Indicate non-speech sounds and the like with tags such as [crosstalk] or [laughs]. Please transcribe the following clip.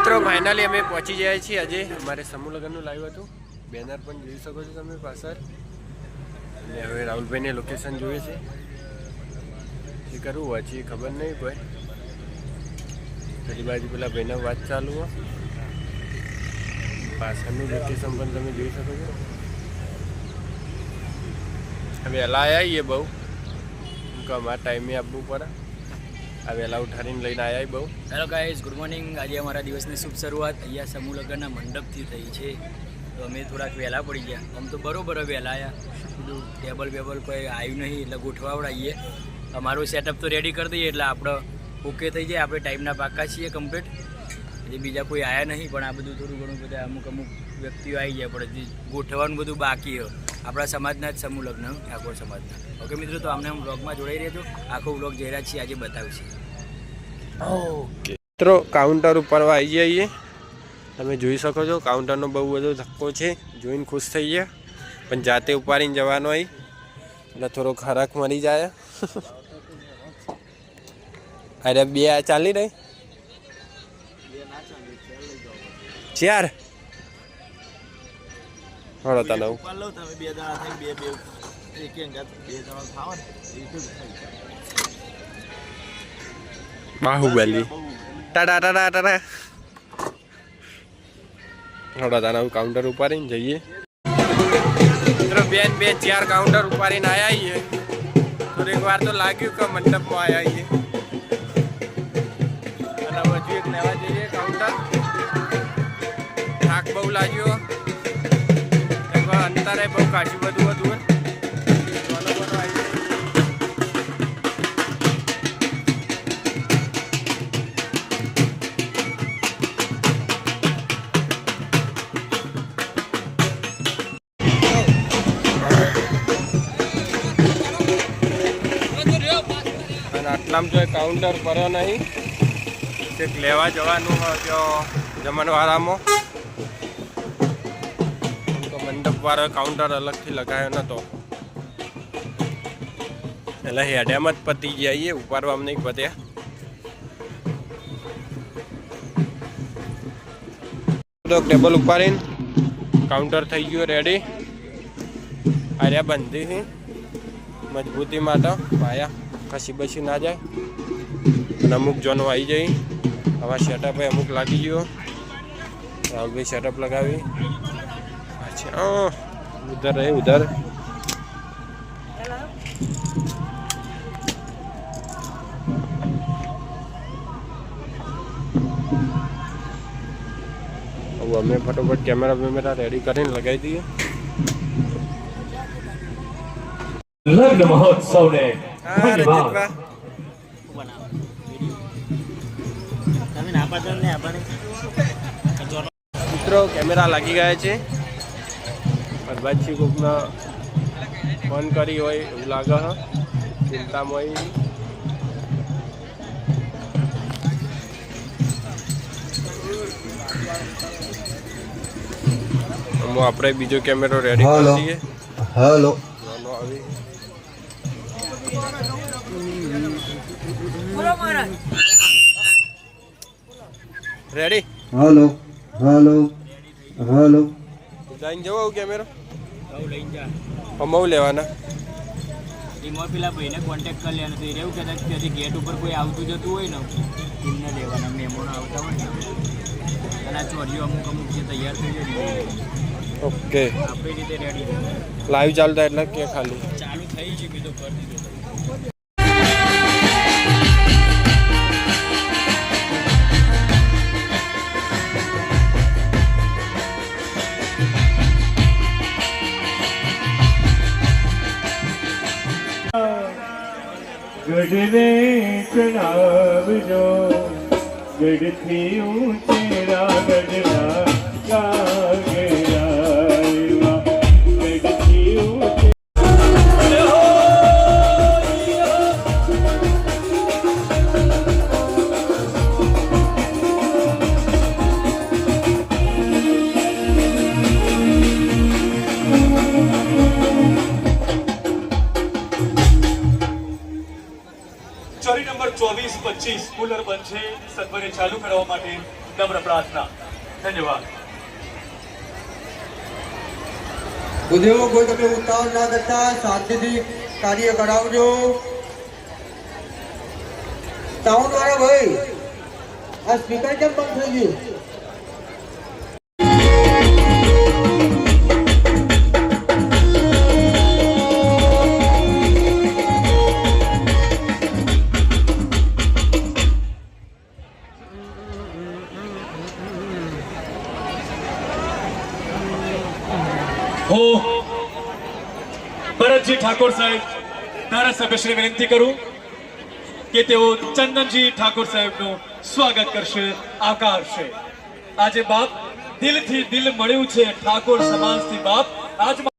મિત્રો ફાઇનલી અમે પહોંચી ગયા છીએ. આજે અમારે સમૂહ લગ્નનું લાવ્યું હતું. બેનર પણ જોઈ શકો છો તમે પાછળ. અને હવે રાહુલભાઈને લોકેશન જોઈએ છે. એ કરવું હોય છે ખબર નહીં કોઈ. પેલી બાજુ પેલા ભાઈના વાત ચાલુ હોય. પાછળનું લોકેશન પણ તમે જોઈ શકો છો. હવે વહેલા આવ્યા બહુ. કેમ કે અમારા ટાઈમે આપવું પડે. આ વહેલા ઉઠાડીને લઈને આવ્યા બહુ. હેલો ગાઈઝ ગુડ મોર્નિંગ આજે અમારા દિવસની શુભ શરૂઆત. અહીંયા સમૂહ લગ્નના મંડપથી થઈ છે. તો અમે થોડાક વહેલા પડી ગયા. આમ તો બરોબર વહેલા આવ્યા બધું ટેબલ બેબલ કોઈ આવ્યું નહીં, એટલે ગોઠવાવડાવીએ અમારું સેટઅપ તો રેડી કરી દઈએ, એટલે આપણે ઓકે થઈ જાય. આપણે ટાઈમના પાકા છીએ કમ્પ્લીટ એટલે બીજા કોઈ આવ્યા નહીં, પણ આ બધું થોડું ઘણું બધા અમુક અમુક વ્યક્તિઓ આવી જાય પણ હજી ગોઠવવાનું બધું બાકી હોય. આપણા સમાજના જ સમૂહ લગ્ન, ઠાકોર સમાજના. ઓકે મિત્રો, તો અમને હું બ્લોગમાં જોડાઈ રહેજો. આખો બ્લોગ જઈ રહ્યા છીએ, આજે બતાવશે. ઓકે. મિત્રો કાઉન્ટર ઉપર આવી જઈએ. તમે જોઈ શકો છો કાઉન્ટરનો બહુ બધો ધક્કો છે. જોઈને ખુશ થઈ ગયા. પણ જાતે ઉપાડીને જવાનો હોય. એટલે થોડો ખરાક મરી જાય. [laughs] અરે, બે આ ચાલી રહી? ચાર? હળો તને બાહુબલી ટાટા ટાટા ટાટા હળો તને કાઉન્ટર ઉપાડીને જઈએ મિત્રો બેન બે ચાર કાઉન્ટર ઉપાડીને આવ્યા છીએ. થોડીક વાર તો લાગ્યું કે મંડપમાં આવ્યા છીએ. અને હજુ એક લેવા જઈએ કાઉન્ટર થાક બહુ લાગ્યો. અંતરે બહુ કાચું બધું હતું. અને આટલામાં જો કાઉન્ટર ભર્યો નહીં કંઈક લેવા જવાનું હોય જો જમણવાળામાં તો મંડપ વાળો કાઉન્ટર અલગથી લગાવ્યો નતો. એટલે હેડેમ જ પતી જઈએ ઉપાડવામાં નહીં પત્યા તો ટેબલ ઉપાડીને કાઉન્ટર થઈ ગયું રેડી આર્યા બંધી મજબૂતી માટે, પાયા. ખસી બસી ના જાય અને અમુક જોનો આવી જાય. આવા સેટઅપ અમુક લાગી ગયો. રાહુલભાઈ સેટઅપ લગાવી. અચ્છા ઉધર રહે ઉધર. અમે ફટોફટ કેમેરા વેમેરા રેડી કરીને લગાવી દઈએ. લગ્ન મહોત્સવને ધન્યવાદ મિત્રો કેમેરા લાગી ગયા છે. બરબાદથી કોકને ફોન કરી હોય એવું લાગે હ. ચિંતામાં હોય આપણે બીજો કેમેરો રેડી કરી. દઈએ. Hello ready hello hello hello જઈને જવો આવું કેમેરો આવું લઈને જા. અમાવું લેવાના. એમાં પેલા ભાઈને કોન્ટેક્ટ કરી લેવાનો તો એ એવું કહેતા કે ત્યાંથી ગેટ ઉપર કોઈ આવતું જતું હોય ને એમને લેવાના મહેમાનો આવતા હોય ને. અને ચોરીઓ અમુક અમુક જે તૈયાર થઈ જાય ઓકે આપણી રીતે રેડી લાઈવ ચાલતા એટલે કે ખાલી? ચાલુ થઈ છે કીધું કરી દીધું ગઢને ચડાવજો. ગઢથી ઊંચેરા ચોવીસ પચીસ કુલર બંધ છે સત્વરે ચાલુ કરવા માટે નમ્ર પ્રાર્થના. ધન્યવાદ. ઉદ્યોગો કોઈ તમે ઉતાવળ ના કરતા શાંતિથી કાર્ય કરાવજો. સાઉન્ડ વાળા ભાઈ. આ સ્પીકર કેમ બંધ થઈ ગયું? હું. ભરતજી ઠાકોર સાહેબ ધારાસભ્યશ્રી વિનંતી કરું કે તેઓ ચંદનજી ઠાકોર સાહેબનું સ્વાગત કરશે આકારશે આજે બાપ દિલથી દિલ મળ્યું છે, ઠાકોર સમાજથી બાપ. આજ